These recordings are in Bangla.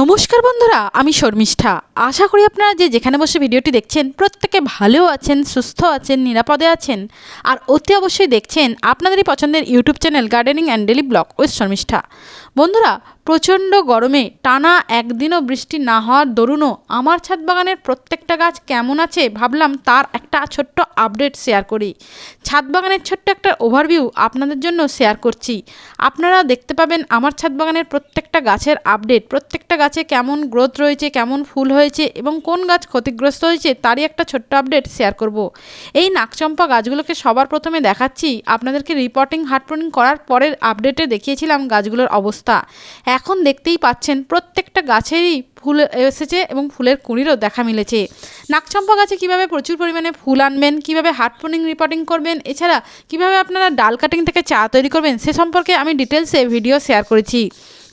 নমস্কার বন্ধুরা, আমি শর্মিষ্ঠা। আশা করি আপনারা যে যেখানে বসে ভিডিওটি দেখছেন, প্রত্যেকে ভালো আছেন, সুস্থ আছেন, নিরাপদে আছেন। আর অতি অবশ্যই দেখছেন আপনাদেরই পছন্দের YouTube channel gardening and daily blog ওই শর্মিষ্ঠা। বন্ধুরা, প্রচণ্ড গরমে টানা একদিনও বৃষ্টি না হওয়ার দরুনও আমার ছাদ বাগানের প্রত্যেকটা গাছ কেমন আছে ভাবলাম তার একটা ছোট্ট আপডেট শেয়ার করি। ছাদ বাগানের ছোট্ট একটা ওভারভিউ আপনাদের জন্য শেয়ার করছি। আপনারা দেখতে পাবেন আমার ছাদ বাগানের প্রত্যেকটা গাছের আপডেট, প্রত্যেকটা গাছে কেমন গ্রোথ রয়েছে, কেমন ফুল হয়েছে এবং কোন গাছ ক্ষতিগ্রস্ত হয়েছে তারই একটা ছোট্ট আপডেট শেয়ার করব। এই নাকচম্পা গাছগুলোকে সবার প্রথমে দেখাচ্ছি। আপনাদেরকে রিপোর্টিং হার্টপ্রুনিং করার পরের আপডেটে দেখিয়েছিলাম গাছগুলোর অবস্থা। এখন দেখতেই পাচ্ছেন প্রত্যেকটা গাছেরই ফুল এসেছে এবং ফুলের কুঁড়িরও দেখা মিলেছে। নাকচম্পা গাছে কীভাবে প্রচুর পরিমাণে ফুল আনবেন, কীভাবে হার্টপ্রুনিং রিপোর্টিং করবেন, এছাড়া কীভাবে আপনারা ডাল কাটিং থেকে চা তৈরি করবেন, সে সম্পর্কে আমি ডিটেলসে ভিডিও শেয়ার করেছি।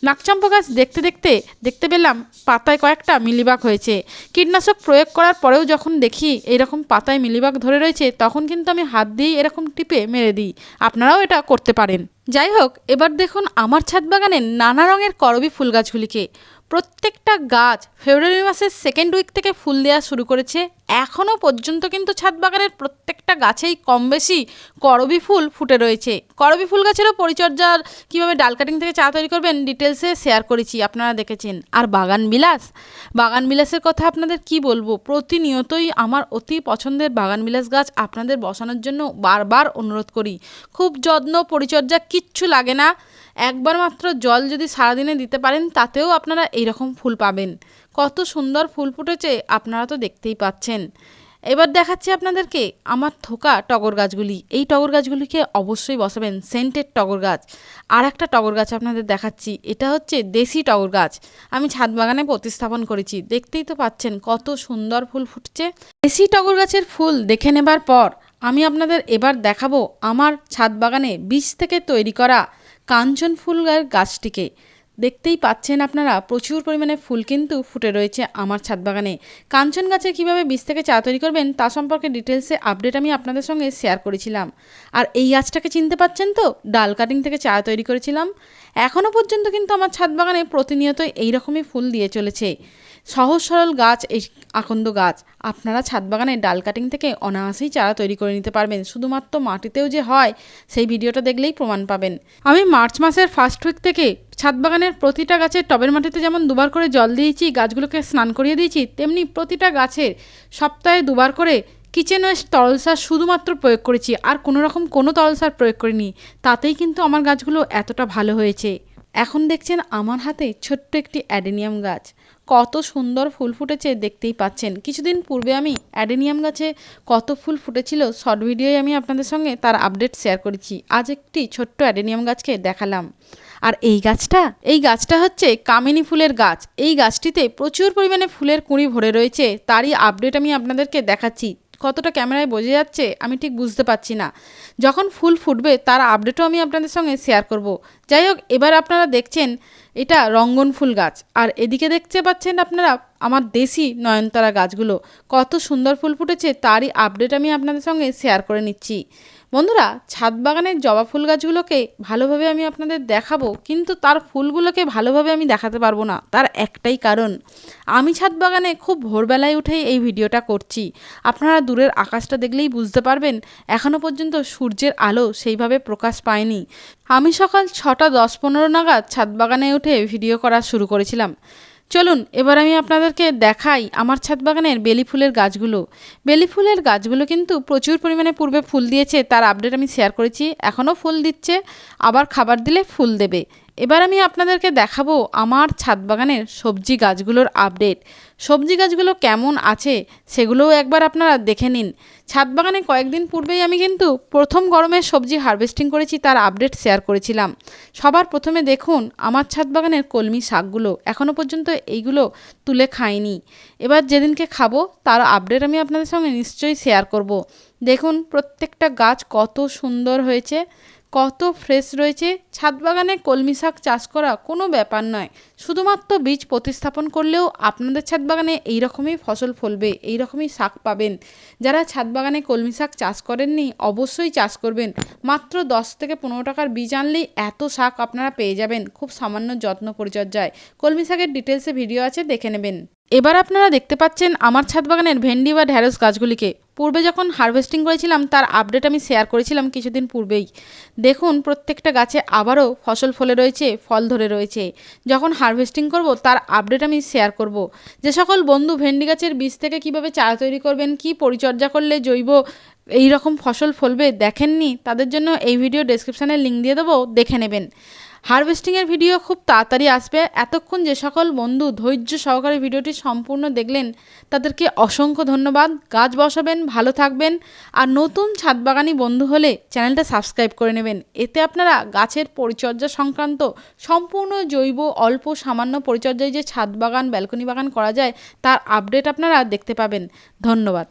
নাকচম্পা গাছ দেখতে দেখতে দেখতে পেলাম পাতায় কয়েকটা মিলিবাগ হয়েছে। কীটনাশক প্রয়োগ করার পরেও যখন দেখি এরকম পাতায় মিলিবাগ ধরে রয়েছে, তখন কিন্তু আমি হাত দিয়েই এরকম টিপে মেরে দিই। আপনারাও এটা করতে পারেন। যাই হোক, এবার দেখুন আমার ছাদ বাগানের নানা রঙের করবি ফুল গাছগুলিকে প্রত্যেকটা গাছ ফেব্রুয়ারি মাসের সেকেন্ড উইক থেকে ফুল দেওয়া শুরু করেছে। এখনও পর্যন্ত কিন্তু ছাদ বাগানের প্রত্যেকটা গাছেই কম বেশি করবি ফুল ফুটে রয়েছে। করবি ফুল গাছেরও পরিচর্যার কীভাবে ডাল কাটিং থেকে চা তৈরি করবেন ডিটেলসে শেয়ার করেছি, আপনারা দেখেছেন। আর বাগান বিলাস? বাগান বিলাসের কথা আপনাদের কি বলব? প্রতিনিয়তই আমার অতি পছন্দের বাগান বিলাস গাছ আপনাদের বসানোর জন্য বারবার অনুরোধ করি। খুব যত্ন, পরিচর্যা কিচ্ছু লাগে না। একবার মাত্র জল যদি সারাদিনে দিতে পারেন, তাতেও আপনারা এইরকম ফুল পাবেন। কত সুন্দর ফুল ফুটেছে, আপনারা তো দেখতেই পাচ্ছেন। এবার দেখাচ্ছি আপনাদেরকে আমার থোকা টগর গাছগুলি। এই টগর গাছগুলিকে অবশ্যই বসাবেন, সেন্টেড টগর গাছ। আর একটা টগর গাছ আপনাদের দেখাচ্ছি, এটা হচ্ছে দেশি টগর গাছ। আমি ছাদ বাগানে প্রতিস্থাপন করেছি, দেখতেই তো পাচ্ছেন কত সুন্দর ফুল ফুটছে। দেশি টগর গাছের ফুল দেখে নেবার পর আমি আপনাদের এবার দেখাবো আমার ছাদ বাগানে বীজ থেকে তৈরি করা কাঞ্চন ফুল গাছটিকে। দেখতেই পাচ্ছেন আপনারা, প্রচুর পরিমাণে ফুল কিন্তু ফুটে রয়েছে আমার ছাদ বাগানে। কাঞ্চন গাছে কীভাবে বীজ থেকে চা তৈরি করবেন তা সম্পর্কে ডিটেলসে আপডেট আমি আপনাদের সঙ্গে শেয়ার করেছিলাম। আর এই গাছটাকে চিনতে পাচ্ছেন তো? ডাল কাটিং থেকে চা তৈরি করেছিলাম। এখনও পর্যন্ত কিন্তু আমার ছাদ বাগানে প্রতিনিয়তই এইরকমই ফুল দিয়ে চলেছে। সহজ সরল গাছ, এই আকন্দ গাছ। আপনারা ছাদ বাগানে ডাল কাটিং থেকে অনায়াসেই চারা তৈরি করে নিতে পারবেন। শুধুমাত্র মাটিতেও যে হয়, সেই ভিডিওটা দেখলেই প্রমাণ পাবেন। আমি মার্চ মাসের ফার্স্ট উইক থেকে ছাদ বাগানের প্রতিটা গাছের টবের মাটিতে যেমন দুবার করে জল দিয়েছি, গাছগুলোকে স্নান করিয়ে দিয়েছি, তেমনি প্রতিটা গাছের সপ্তাহে দুবার করে কিচেন ওয়েস্ট তরল সার শুধুমাত্র প্রয়োগ করেছি। আর কোনো রকম কোনো তরল সার প্রয়োগ করিনি। তাতেই কিন্তু আমার গাছগুলো এতটা ভালো হয়েছে। এখন দেখছেন আমার হাতে ছোট্ট একটি অ্যাডেনিয়াম গাছ। কত সুন্দর ফুল ফুটেছে দেখতেই পাচ্ছেন। কিছুদিন পূর্বে আমি অ্যাডেনিয়াম গাছে কত ফুল ফুটেছিল, শর্ট ভিডিওয় আমি আপনাদের সঙ্গে তার আপডেট শেয়ার করেছি। আজ একটি ছোট্ট অ্যাডেনিয়াম গাছকে দেখালাম। আর এই গাছটা এই গাছটা হচ্ছে কামিনী ফুলের গাছ। এই গাছটিতে প্রচুর পরিমাণে ফুলের কুঁড়ি ভরে রয়েছে, তারই আপডেট আমি আপনাদেরকে দেখাচ্ছি। কতটা ক্যামেরায় বোঝা যাচ্ছে, আমি ঠিক বুঝতে পারছি না। যখন ফুল ফুটবে, তার আপডেটও আমি আপনাদের সঙ্গে শেয়ার করব। যাই হোক, এবার আপনারা দেখছেন, এটা রঙ্গন ফুল গাছ। আর এদিকে দেখতে পাচ্ছেন আপনারা, আমার দেশি নয়নতারা গাছগুলো। কত সুন্দর ফুল ফুটেছে, তারই আপডেট আমি আপনাদের সঙ্গে শেয়ার করে নিচ্ছি। বন্ধুরা, ছাদ বাগানের জবা ফুল গাছগুলোকে ভালোভাবে আমি আপনাদের দেখাবো, কিন্তু তার ফুলগুলোকে ভালোভাবে আমি দেখাতে পারব না। তার একটাই কারণ, আমি ছাদ বাগানে খুব ভোরবেলায় উঠেই এই ভিডিওটা করছি। আপনারা দূরের আকাশটা দেখলেই বুঝতে পারবেন এখনও পর্যন্ত সূর্যের আলো সেইভাবে প্রকাশ পায়নি। আমি সকাল ছটা দশ পনেরো নাগাদ ছাদ বাগানে উঠে ভিডিও করা শুরু করেছিলাম। চলুন, এবার আমি আপনাদেরকে দেখাই আমার ছাদ বাগানের বেলি ফুলের গাছগুলো। বেলি ফুলের গাছগুলো কিন্তু প্রচুর পরিমাণে পূর্বে ফুল দিয়েছে, তার আপডেট আমি শেয়ার করেছি, এখনও ফুল দিচ্ছে, আবার খাবার দিলে ফুল দেবে। এবার আমি আপনাদেরকে দেখাবো আমার ছাদ বাগানের সবজি গাছগুলোর আপডেট। সবজি গাছগুলো কেমন আছে সেগুলোও একবার আপনারা দেখে নিন। ছাদ বাগানে কয়েকদিন পূর্বেই আমি কিন্তু প্রথম গরমে সবজি হারভেস্টিং করেছি, তার আপডেট শেয়ার করেছিলাম। সবার প্রথমে দেখুন আমার ছাদ বাগানের কলমি শাকগুলো এখনও পর্যন্ত এইগুলো তুলে খাইনি। এবার যেদিনকে খাব, তার আপডেট আমি আপনাদের সঙ্গে নিশ্চয়ই শেয়ার করব। দেখুন, প্রত্যেকটা গাছ কত সুন্দর হয়েছে কত ফ্রেশ রয়েছে? ছাদ বাগানে কলমি শাক চাষ করা কোনো ব্যাপার নয়। শুধুমাত্র বীজ প্রতিস্থাপন করলেও আপনাদের ছাদ বাগানে এইরকমই ফসল ফলবে এইরকমই শাক পাবেন। যারা ছাদ বাগানে কলমি শাক চাষ করেননি, অবশ্যই চাষ করবেন। মাত্র দশ থেকে পনেরো টাকার বীজ আনলেই এত শাক আপনারা পেয়ে যাবেন। খুব সামান্য যত্ন পরিচর্যায়। কলমি শাকের ডিটেলসে ভিডিও আছে, দেখে নেবেন। এবার আপনারা দেখতে পাচ্ছেন আমার ছাদ বাগানের ভেন্ডি বা ঢ্যাঁড়স গাছগুলিকে। পূর্বে যখন হারভেস্টিং করেছিলাম, তার আপডেট আমি শেয়ার করেছিলাম কিছুদিন পূর্বেই। দেখুন, প্রত্যেকটা গাছে আবারও ফসল ফলে রয়েছে, ফল ধরে রয়েছে। যখন হারভেস্টিং করব, তার আপডেট আমি শেয়ার করব। যে সকল বন্ধু ভেন্ডি গাছের বীজ থেকে কীভাবে চারা তৈরি করবেন, কি পরিচর্যা করলে জৈব এই রকম ফসল ফলবে, দেখেননি? তাদের জন্য এই ভিডিও ডেসক্রিপশানে লিঙ্ক দিয়ে দেবো, দেখে নেবেন। হারভেস্টিংয়ের ভিডিও খুব তাড়াতাড়ি আসবে। এতক্ষণ যে সকল বন্ধু ধৈর্য সহকারে ভিডিওটি সম্পূর্ণ দেখলেন, তাদেরকে অসংখ্য ধন্যবাদ। গাছ বসাবেন, ভালো থাকবেন। আর নতুন ছাদ বাগানি বন্ধু হলে চ্যানেলটা সাবস্ক্রাইব করে নেবেন। এতে আপনারা গাছের পরিচর্যা সংক্রান্ত সম্পূর্ণ জৈব, অল্প, সামান্য পরিচর্যায় যে ছাদ বাগান ব্যালকনি বাগান করা যায়, তার আপডেট আপনারা দেখতে পাবেন। ধন্যবাদ।